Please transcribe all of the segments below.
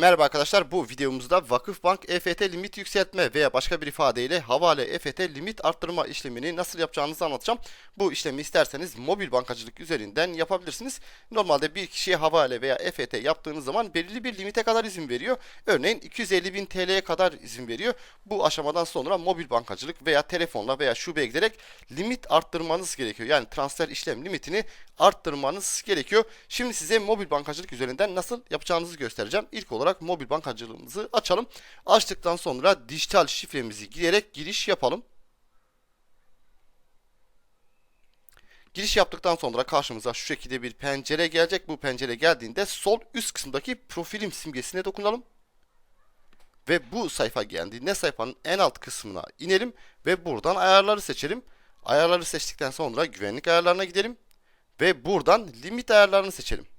Merhaba arkadaşlar bu videomuzda Vakıfbank EFT limit yükseltme veya başka bir ifadeyle havale EFT limit arttırma işlemini nasıl yapacağınızı anlatacağım. Bu işlemi isterseniz mobil bankacılık üzerinden yapabilirsiniz. Normalde bir kişiye havale veya EFT yaptığınız zaman belirli bir limite kadar izin veriyor. Örneğin 250 bin TL'ye kadar izin veriyor. Bu aşamadan sonra mobil bankacılık veya telefonla veya şubeye giderek limit arttırmanız gerekiyor. Yani transfer işlem limitini arttırmanız gerekiyor. Şimdi size mobil bankacılık üzerinden nasıl yapacağınızı göstereceğim. İlk olarak mobil bankacılığımızı açalım. Açtıktan sonra dijital şifremizi girerek giriş yapalım. Giriş yaptıktan sonra karşımıza şu şekilde bir pencere gelecek. Bu pencere geldiğinde sol üst kısımdaki profilim simgesine dokunalım. Ve bu sayfa geldiğinde sayfanın en alt kısmına inelim ve buradan ayarları seçelim. Ayarları seçtikten sonra güvenlik ayarlarına gidelim ve buradan limit ayarlarını seçelim.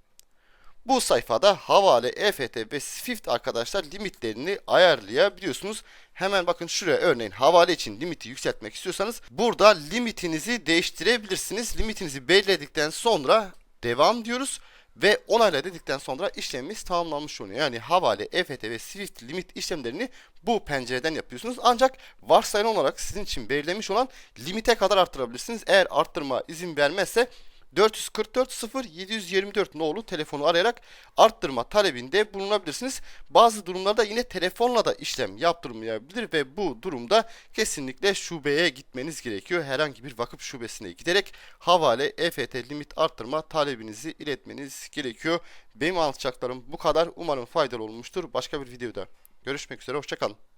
Bu sayfada havale, EFT ve Swift arkadaşlar limitlerini ayarlayabiliyorsunuz. Hemen bakın şuraya örneğin havale için limiti yükseltmek istiyorsanız burada limitinizi değiştirebilirsiniz. Limitinizi belirledikten sonra devam diyoruz ve onayla dedikten sonra işlemimiz tamamlanmış oluyor. Yani havale, EFT ve Swift limit işlemlerini bu pencereden yapıyorsunuz. Ancak varsayılan olarak sizin için belirlemiş olan limite kadar arttırabilirsiniz. Eğer arttırma izin vermezse 444 0 724 nolu telefonu arayarak arttırma talebinde bulunabilirsiniz. Bazı durumlarda yine telefonla da işlem yaptırmayabilir ve bu durumda kesinlikle şubeye gitmeniz gerekiyor. Herhangi bir vakıf şubesine giderek havale EFT limit arttırma talebinizi iletmeniz gerekiyor. Benim anlatacaklarım bu kadar. Umarım faydalı olmuştur. Başka bir videoda görüşmek üzere. Hoşçakalın.